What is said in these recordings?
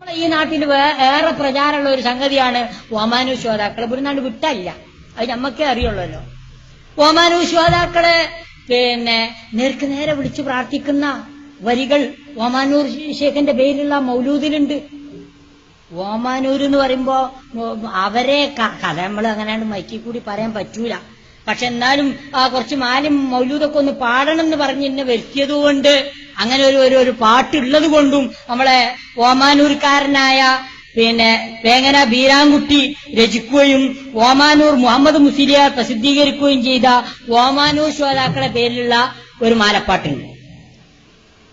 നമ്മളെ ഈ നാട്ടിൽ ഏറെ പ്രചാരമുള്ള ഒരു സംഗതിയാണ് ഓമാനു ശ്രോതാക്കൾ ഇവിടുന്നാണ്ട് വിട്ടല്ല. അത് നമ്മക്കേ അറിയുള്ളല്ലോ. ശ്രോതാക്കളെ പിന്നെ നേർക്ക് നേരെ വിളിച്ചു പ്രാർത്ഥിക്കുന്ന വരികൾ ഓമാനൂർ ഷേഖിന്റെ പേരിലുള്ള മൗലൂദിലുണ്ട്. ഓമാനൂർ എന്ന് പറയുമ്പോ അവരെ കഥ നമ്മൾ അങ്ങനെയാണ് മൈക്കി കൂടി പറയാൻ പറ്റൂല. പക്ഷെ എന്നാലും ആ കുറച്ച് മാലും മൗലൂദൊക്കെ ഒന്ന് പാടണം എന്ന് പറഞ്ഞ് എന്നെ വരുത്തിയതുകൊണ്ട് അങ്ങനെ ഒരു ഒരു ഒരു പാട്ടുള്ളത് കൊണ്ടും നമ്മളെ ഓമാനൂർക്കാരനായ പിന്നെ വേങ്ങന ബീരാൻകുട്ടി രചിക്കുകയും ഓമാനൂർ മുഹമ്മദ് മുസ്ലിയാർ പ്രസിദ്ധീകരിക്കുകയും ചെയ്ത ഓമാനൂർ ശോതാക്കളെ പേരിലുള്ള ഒരു മാലപ്പാട്ടുണ്ട്.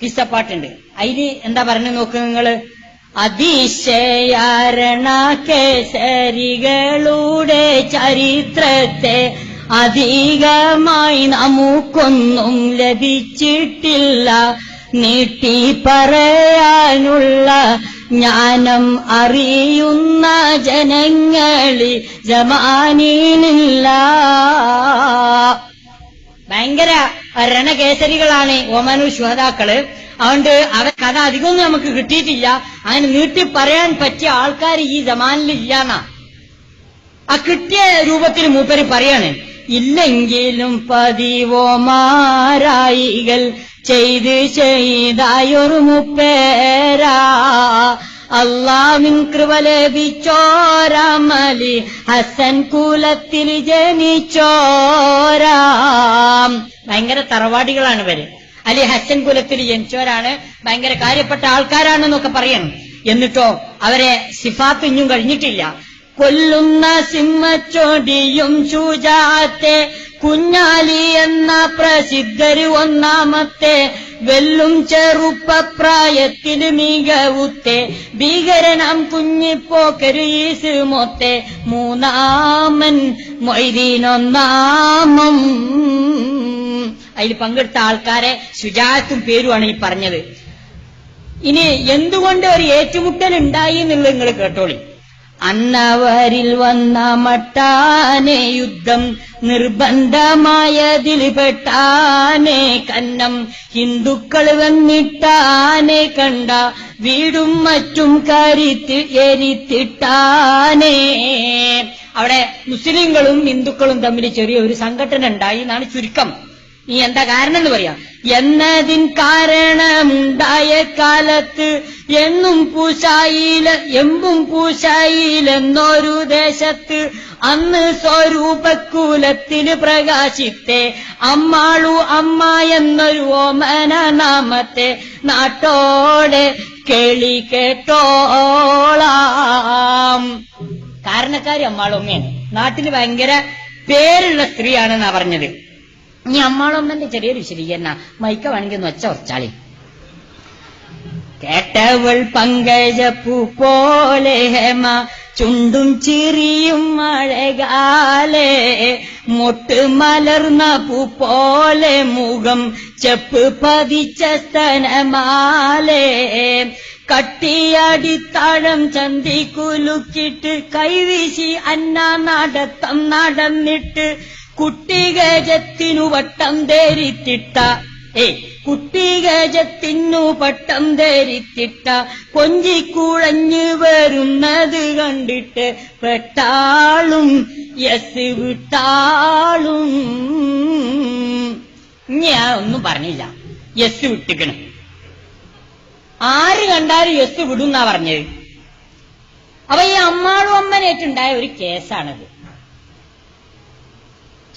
കിസ്സപ്പാട്ടുണ്ട്. അതിന് എന്താ പറഞ്ഞു നോക്ക് നിങ്ങൾ അതിശയാരണ കേസരികളുടെ ചരിത്രത്തെ അധികമായി നമുക്കൊന്നും ലഭിച്ചിട്ടില്ല. നീട്ടി പറയാനുള്ള ജ്ഞാനം അറിയുന്ന ജനങ്ങളിൽ ജമാനീനില്ല ഭയങ്കര രണകേസരികളാണ് ഓമാനൂർ ശ്രോതാക്കൾ അതുകൊണ്ട് അവർ കഥ അധികമൊന്നും നമുക്ക് കിട്ടിയിട്ടില്ല. അങ്ങനെ നീട്ടി പറയാൻ പറ്റിയ ആൾക്കാർ ഈ ജമാനിലില്ലാന്നാ ആ കിട്ടിയ രൂപത്തിൽ മൂപ്പര് പറയാണ്. ഇല്ലെങ്കിലും പതിവോ മാറായികൾ ചെയ്ത് ചെയ്തായൊരു മുപ്പേരാ. അള്ളാവിൻ കൃപ ലഭിച്ചോരാമലി ഹസൻ കുലത്തിൽ ജനിച്ചോരാ. ഭയങ്കര തറവാടികളാണ് ഇവർ. അലി ഹസൻ കുലത്തിൽ ജനിച്ചവരാണ്. ഭയങ്കര കാര്യപ്പെട്ട ആൾക്കാരാണെന്നൊക്കെ പറയണം. എന്നിട്ടോ അവരെ സിഫാത്ത് ഇഞ്ഞും കഴിഞ്ഞിട്ടില്ല. കൊല്ലുന്ന സിംഹച്ചോടിയും ചൂജാത്തെ കുഞ്ഞാലി എന്ന പ്രസിദ്ധര് ഒന്നാമത്തെ. വെല്ലും ചെറുപ്പപ്രായത്തിൽ മികവുത്തെ ഭീകരനാം കുഞ്ഞിപ്പോക്കര് ഈസ് മൊത്തെ. മൂന്നാമൻ മൊയ്തീനൊന്നാമം. അതിൽ പങ്കെടുത്ത ആൾക്കാരെ ശുചാത്തും പേരുമാണ് ഈ പറഞ്ഞത്. ഇനി എന്തുകൊണ്ട് ഒരു ഏറ്റുമുട്ടൽ ഉണ്ടായി എന്നുള്ളത് നിങ്ങൾ കേട്ടോളി. അന്നവരിൽ വന്ന മട്ടാനെ യുദ്ധം നിർബന്ധമായതിൽ പെട്ടാനെ കന്നം. ഹിന്ദുക്കൾ വന്നിട്ടാനെ കണ്ട വീടും മറ്റും കരിത്തി എരിത്തിട്ടാനേ. അവിടെ മുസ്ലിങ്ങളും ഹിന്ദുക്കളും തമ്മിൽ ചെറിയ ഒരു സംഘടന ഉണ്ടായി എന്നാണ് ചുരുക്കം. ഈ എന്താ കാരണം എന്ന് പറയാം. എന്നതിൻ കാരണമുണ്ടായ കാലത്ത് എന്നും പൂശായില എമ്പും പൂശായിലെന്നൊരു ദേശത്ത് അന്ന് സ്വരൂപക്കുലത്തിന് പ്രകാശിത്തെ അമ്മാളു അമ്മ എന്നൊരു ഓമന നാമത്തെ നാട്ടോടെ കേളി കേട്ടോളാം. കാരണക്കാരി അമ്മാളൊമ്മയാണ് നാട്ടിൽ ഭയങ്കര പേരുള്ള സ്ത്രീയാണെന്നാ പറഞ്ഞത്. ഇനി അമ്മാളൊമ്മന്റെ ചെറിയൊരു വിശദീകരണ മൈക്ക വേണമെങ്കിൽ ഒന്ന് വെച്ച ഉറച്ചാളി. കേട്ടവൾ പങ്കജപ്പൂ പോലെ ഹേമ ചുണ്ടും ചിരിയും മഴകാലെ. മുട്ട് മലർന്ന പൂ പോലെ മുഖം ചെപ്പ് പതിച്ച സ്തനമാലേ. കട്ടിയടിത്താഴം ചന്തി കുലുക്കിട്ട് കൈവീശി അന്ന നടത്തം നടന്നിട്ട് കുട്ടിഗജത്തിനു വട്ടം ധരിത്തിട്ട ഏ കുട്ടികജത്തിനു പട്ടം ധരിത്തിട്ട കൊഞ്ചിക്കുഴഞ്ഞു വരുന്നത് കണ്ടിട്ട് പെട്ടാളും യസ് വിട്ടാളും. ഞാൻ ഒന്നും പറഞ്ഞില്ല. യസ് വിട്ടിക്കണം. ആര് കണ്ടാലും യസ് വിടുന്നാ പറഞ്ഞത്? അപ്പൊ ഈ അമ്മാളും അമ്മനേറ്റുണ്ടായ ഒരു കേസാണത്.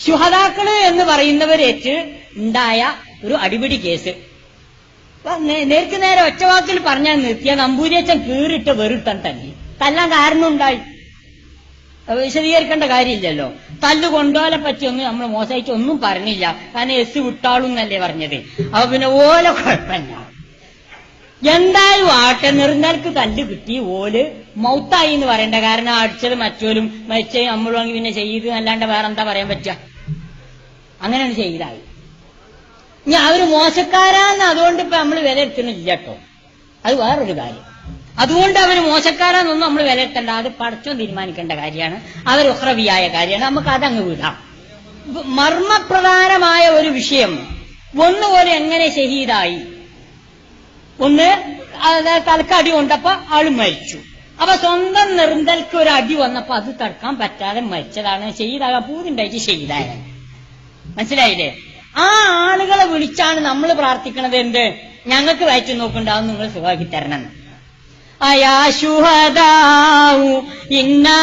ശുഹതാക്കൾ എന്ന് പറയുന്നവരേറ്റ് ഉണ്ടായ ഒരു അടിപിടി കേസ്. നേർക്ക് നേരെ ഒറ്റവാക്കിൽ പറഞ്ഞാൽ നിർത്തിയ നമ്പൂരിയച്ചൻ കീറിട്ട് വെറുട്ടൻ തന്നെ. തല്ലാൻ കാരണമുണ്ടായി വിശദീകരിക്കേണ്ട കാര്യമില്ലല്ലോ. തല്ല് കൊണ്ടോലെ പറ്റി ഒന്നും നമ്മൾ മോശമായിട്ട് ഒന്നും പറഞ്ഞില്ല. കാരണം എസ് വിട്ടാളും എന്നല്ലേ പറഞ്ഞത്. അപ്പൊ പിന്നെ ഓല കുഴപ്പമില്ല. എന്തായാലും ആട്ടെ നിർന്നൽക്ക് തല്ല് കിട്ടി ഓൽ മൗത്തായി എന്ന് പറയണ്ട കാരണം അടിച്ചത് മറ്റോലും മരിച്ച നമ്മളും പിന്നെ ചെയ്ത് അല്ലാണ്ട് വേറെ എന്താ പറയാൻ പറ്റുക? അങ്ങനെയാണ് ചെയ്തായി ഇനി അവർ മോശക്കാരാന്ന് അതുകൊണ്ട് ഇപ്പൊ നമ്മൾ വിലയിരുത്തുന്നില്ല കേട്ടോ. അത് വേറൊരു കാര്യം. അതുകൊണ്ട് അവർ മോശക്കാരാന്നൊന്നും നമ്മൾ വിലയിരുത്തേണ്ട അത് പഠിച്ചോ തീരുമാനിക്കേണ്ട കാര്യമാണ്. അവർ ഉഹ്രവിയായ കാര്യമാണ്. നമുക്ക് അതങ്ങ് വിടാം. മർമ്മപ്രധാനമായ ഒരു വിഷയം. ഒന്നുപോലെ എങ്ങനെ ഷഹീദായി ഒന്ന് അത് തലക്ക് അടി കൊണ്ടപ്പോ ആൾ മരിച്ചു. അപ്പൊ സ്വന്തം നിർന്തൽക്ക് ഒരു അടി വന്നപ്പോ അത് തടുക്കാൻ പറ്റാതെ മരിച്ചതാണ്. ചെയ്താകാൻ പൂതിണ്ടായിട്ട് ചെയ്തായ മനസ്സിലായില്ലേ? ആ ആളുകളെ വിളിച്ചാണ് നമ്മൾ പ്രാർത്ഥിക്കണത് എന്ത്? ഞങ്ങൾക്ക് വായിച്ചു നോക്കണ്ടാവും നിങ്ങൾ സുഖമാക്കി തരണം. അയാ ഇന്നാ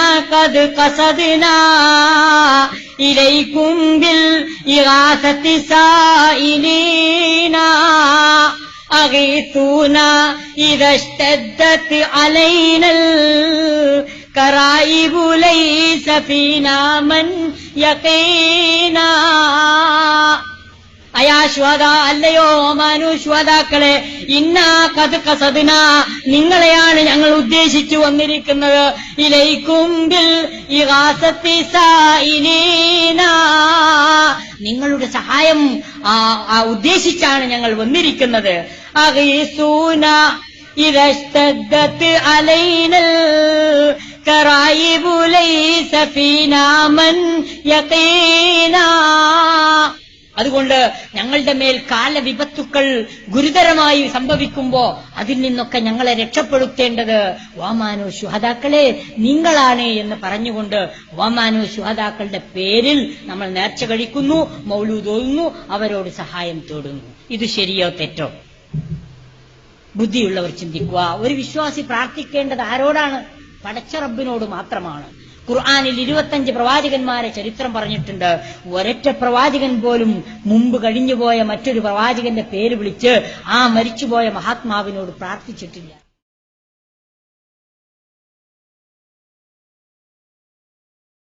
ഇലൈക്കും ബിൽ ഇഗാസത്തി സായിലീനാ أغيثونا إذا اشتدت علينا الكرائب ليس فينا من يقينا അയാ ശ്വത അല്ലയോ മനുഷ്വതാക്കളെ ഇന്നാ കത് കസദിന നിങ്ങളെയാണ് ഞങ്ങൾ ഉദ്ദേശിച്ചു വന്നിരിക്കുന്നത്. ഇലൈക്കുമ്പിൽ നിങ്ങളുടെ സഹായം ഉദ്ദേശിച്ചാണ് ഞങ്ങൾ വന്നിരിക്കുന്നത്. അഗീസൂന ഇരഷ്ടദ്ദത്ത് അലൈനൽ കറായിബു ലൈസ ഫീനാ മൻ യഖീനാ അതുകൊണ്ട് ഞങ്ങളുടെ മേൽ കാലവിപത്തുക്കൾ ഗുരുതരമായി സംഭവിക്കുമ്പോ അതിൽ നിന്നൊക്കെ ഞങ്ങളെ രക്ഷപ്പെടുത്തേണ്ടത് വാമാനു ശുഹതാക്കളെ നിങ്ങളാണ് എന്ന് പറഞ്ഞുകൊണ്ട് വാമാനു ശുഹതാക്കളുടെ പേരിൽ നമ്മൾ നേർച്ച കഴിക്കുന്നു മൗലു തോന്നുന്നു അവരോട് സഹായം തേടുന്നു. ഇത് ശരിയോ തെറ്റോ? ബുദ്ധിയുള്ളവർ ചിന്തിക്കുക. ഒരു വിശ്വാസി പ്രാർത്ഥിക്കേണ്ടത് ആരോടാണ്? പടച്ച റബ്ബിനോട് മാത്രമാണ്. ഖുർആാനിൽ ഇരുപത്തഞ്ച് പ്രവാചകന്മാരെ ചരിത്രം പറഞ്ഞിട്ടുണ്ട്. ഒരൊറ്റ പ്രവാചകൻ പോലും മുമ്പ് കഴിഞ്ഞുപോയ മറ്റൊരു പ്രവാചകന്റെ പേര് വിളിച്ച് ആ മരിച്ചുപോയ മഹാത്മാവിനോട് പ്രാർത്ഥിച്ചിട്ടില്ല.